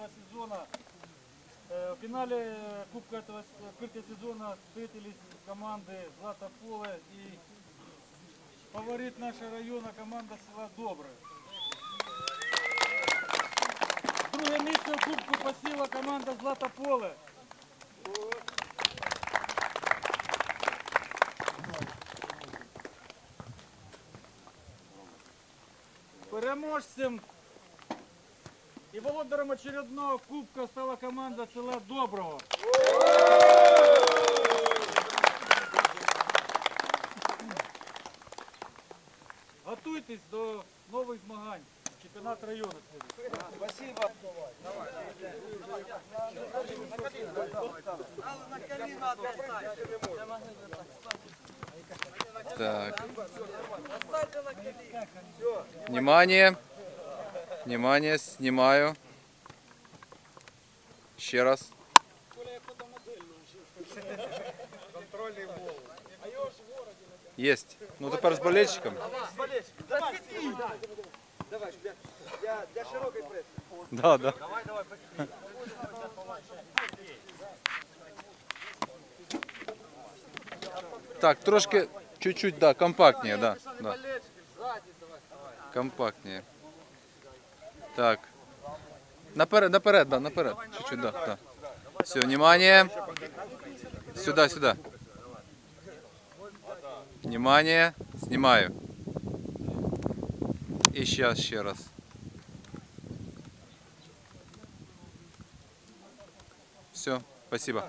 этого сезона. Э, В финале Кубка этого открытия сезона встретились команды Злата Поле и фаворит нашего района команда села Добре. Друге місце Кубку посіла команда Злата Поле. Переможцем і володарем очередного кубка стала команда села Доброго. Готуйтесь до нових змагань. Чемпіонат району. Спасибо. Так. Внимание. Внимание, снимаю. Ще раз. Есть. Ну тепер з болельщиком. Да, да. Так, трошки, чуть-чуть, да, компактнее, да. да. Компактнее. Так. Наперед, наперед, да, наперед. Чуть-чуть, да, да. Все, внимание. Сюда, сюда. Внимание. Снимаю. И сейчас еще раз. Все, спасибо.